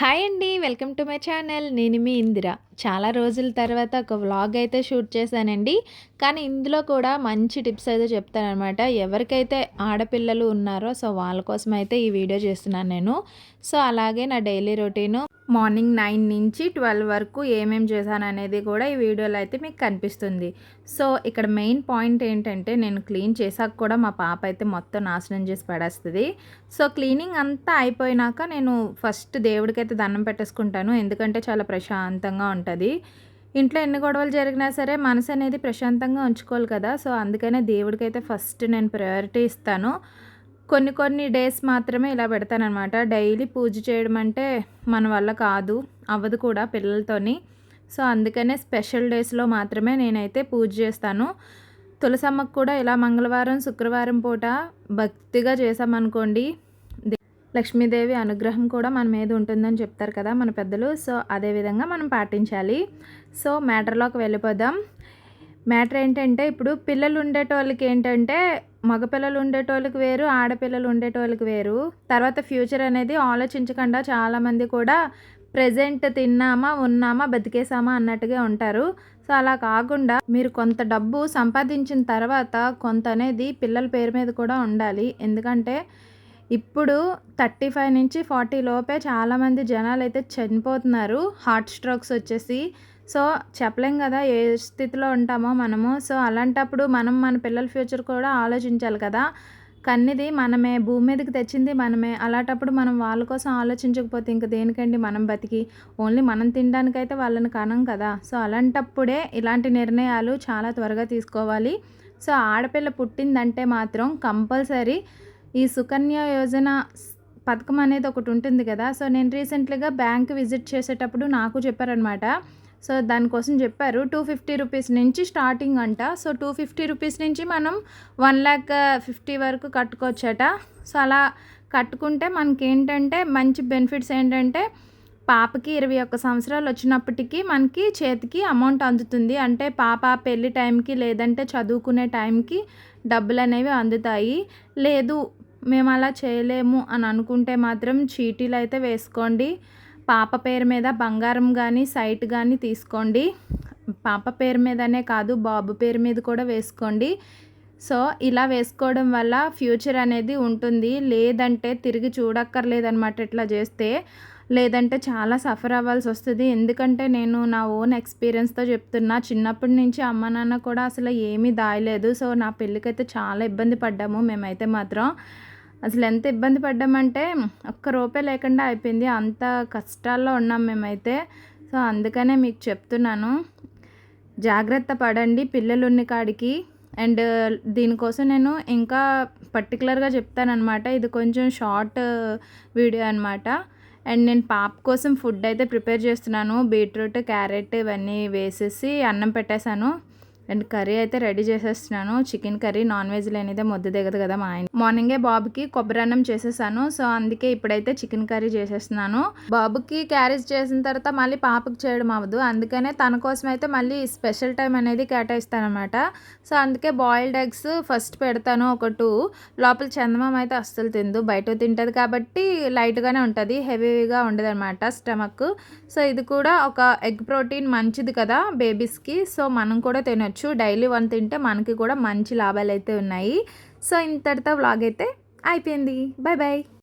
Hi అండి welcome to my channel. నేను మీ ఇందిర. చాలా రోజుల తర్వాత ఒక వ్లాగ్ అయితే షూట్ చేశానండి. కానీ ఇందులో కూడా మంచి టిప్స్ అయితే చెప్తానమాట ఎవరికైతే ఆడపిల్లలు ఉన్నారో సో వాళ్ళ కోసం అయితే ఈ వీడియో చేస్తున్నాను నేను. సో అలాగే నా డైలీ రొటీను మార్నింగ్ నైన్ నుంచి ట్వెల్వ్ వరకు ఏమేం చేశాను అనేది కూడా ఈ వీడియోలో అయితే మీకు కనిపిస్తుంది. సో ఇక్కడ మెయిన్ పాయింట్ ఏంటంటే నేను క్లీన్ చేశాక కూడా మా పాప అయితే మొత్తం నాశనం చేసి పడేస్తుంది. సో క్లీనింగ్ అంతా అయిపోయినాక నేను ఫస్ట్ దేవుడికైతే దండం పెట్టేసుకుంటాను. ఎందుకంటే చాలా ప్రశాంతంగా ఉంటుంది. ఇంట్లో ఎన్ని గొడవలు జరిగినా సరే మనసు అనేది ప్రశాంతంగా ఉంచుకోవాలి కదా. సో అందుకనే దేవుడికైతే ఫస్ట్ నేను ప్రయారిటీ ఇస్తాను. కొన్ని కొన్ని డేస్ మాత్రమే ఇలా పెడతానమాట డైలీ పూజ చేయడం అంటే మన వల్ల కాదు అవ్వదు కూడా పిల్లలతోని. సో అందుకనే స్పెషల్ డేస్లో మాత్రమే నేనైతే పూజ చేస్తాను. తులసమ్మకు కూడా ఇలా మంగళవారం శుక్రవారం పూట భక్తిగా చేసామనుకోండి లక్ష్మీదేవి అనుగ్రహం కూడా మన మీద ఉంటుందని చెప్తారు కదా మన పెద్దలు. సో అదేవిధంగా మనం పాటించాలి. సో మ్యాటర్లోకి వెళ్ళిపోదాం. మ్యాటర్ ఏంటంటే ఇప్పుడు పిల్లలు ఉండేటోళ్ళకి ఏంటంటే మగపిల్లలు ఉండేటోళ్ళకి వేరు ఆడపిల్లలు ఉండేటోళ్ళకి వేరు. తర్వాత ఫ్యూచర్ అనేది ఆలోచించకుండా చాలామంది కూడా ప్రజెంట్ తిన్నామా ఉన్నామా బతికేసామా అన్నట్టుగా ఉంటారు. సో అలా కాకుండా మీరు కొంత డబ్బు సంపాదించిన తర్వాత కొంత అనేది పిల్లల పేరు మీద కూడా ఉండాలి. ఎందుకంటే ఇప్పుడు థర్టీ ఫైవ్ నుంచి ఫార్టీ లోపే చాలామంది జనాలు అయితే చనిపోతున్నారు. హార్ట్ స్ట్రోక్స్ వచ్చేసి సో చెప్పలేం కదా ఏ స్థితిలో ఉంటామో మనము. సో అలాంటప్పుడు మనం మన పిల్లల ఫ్యూచర్ కూడా ఆలోచించాలి కదా. కన్నిది మనమే భూమి మీదకి తెచ్చింది మనమే. అలాంటప్పుడు మనం వాళ్ళ కోసం ఆలోచించకపోతే ఇంక దేనికండి మనం బతికి? ఓన్లీ మనం తినడానికైతే వాళ్ళని కనం కదా. సో అలాంటప్పుడే ఇలాంటి నిర్ణయాలు చాలా త్వరగా తీసుకోవాలి. సో ఆడపిల్ల పుట్టిందంటే మాత్రం కంపల్సరీ ఈ సుకన్య యోజన పథకం అనేది ఒకటి ఉంటుంది కదా. సో నేను రీసెంట్లీగా బ్యాంక్ విజిట్ చేసేటప్పుడు నాకు చెప్పారనమాట సో దానికోసం చెప్పారు. టూ ఫిఫ్టీ రూపీస్ నుంచి స్టార్టింగ్ అంట. సో టూ ఫిఫ్టీ రూపీస్ నుంచి మనం వన్ ల్యాక్ ఫిఫ్టీ వరకు కట్టుకోవచ్చట. సో అలా కట్టుకుంటే మనకి ఏంటంటే మంచి బెనిఫిట్స్ ఏంటంటే పాపకి ఇరవై ఒక్క సంవత్సరాలు వచ్చినప్పటికీ మనకి చేతికి అమౌంట్ అందుతుంది. అంటే పాప పెళ్ళి టైంకి లేదంటే చదువుకునే టైంకి డబ్బులు అనేవి అందుతాయి. లేదు మేము అలా చేయలేము అని అనుకుంటే మాత్రం చీటీలు అయితే వేసుకోండి. పాప పేరు మీద బంగారం కానీ సైట్ కానీ తీసుకోండి. పాప పేరు మీదనే కాదు బాబు పేరు మీద కూడా వేసుకోండి. సో ఇలా వేసుకోవడం వల్ల ఫ్యూచర్ అనేది ఉంటుంది. లేదంటే తిరిగి చూడక్కర్లేదనమాట ఇట్లా చేస్తే. లేదంటే చాలా సఫర్ అవ్వాల్సి వస్తుంది. ఎందుకంటే నేను నా ఓన్ ఎక్స్పీరియన్స్తో చెప్తున్నా. చిన్నప్పటి నుంచి అమ్మ నాన్న కూడా అసలు ఏమీ దాయలేదు. సో నా పెళ్ళికైతే చాలా ఇబ్బంది పడ్డాము. మేమైతే మాత్రం అసలు ఎంత ఇబ్బంది పడ్డామంటే ఒక్క రూపాయి లేకుండా అయిపోయింది. అంత కష్టాల్లో ఉన్నాం మేమైతే. సో అందుకనే మీకు చెప్తున్నాను. జాగ్రత్త పడండి పిల్లలున్న కాడికి. అండ్ దీనికోసం నేను ఇంకా పర్టికులర్గా చెప్తానమాట ఇది కొంచెం షార్ట్ వీడియో అనమాట అండ్ నేను పాప కోసం ఫుడ్ అయితే ప్రిపేర్ చేస్తున్నాను. బీట్రూట్ క్యారెట్ ఇవన్నీ వేసేసి అన్నం పెట్టేశాను. అండ్ కర్రీ అయితే రెడీ చేసేస్తున్నాను. చికెన్ కర్రీ నాన్ వెజ్ లేనిదే మొద్దు దిగదు కదా మా ఆయన. మార్నింగే బాబుకి కొబ్బరి అన్నం చేసేసాను. సో అందుకే ఇప్పుడైతే చికెన్ కర్రీ చేసేస్తున్నాను. బాబుకి క్యారేజ్ చేసిన తర్వాత మళ్ళీ పాపకి చేయడం అవ్వదు. అందుకనే తన కోసం అయితే మళ్ళీ స్పెషల్ టైం అనేది కేటాయిస్తానమాట సో అందుకే బాయిల్డ్ ఎగ్స్ ఫస్ట్ పెడతాను. ఒక టూ. లోపల చందమం అయితే అస్సలు తిందు బయట తింటుంది కాబట్టి లైట్గానే ఉంటుంది. హెవీగా ఉండదు అనమాట స్టమక్. సో ఇది కూడా ఒక ఎగ్ ప్రోటీన్ మంచిది కదా బేబీస్కి. సో మనం కూడా తినొచ్చు. తినొచ్చు. డైలీ వన్ తింటే మనకి కూడా మంచి లాభాలు అయితే ఉన్నాయి. సో ఇంతటితో వ్లాగ్ అయితే అయిపోయింది. Bye bye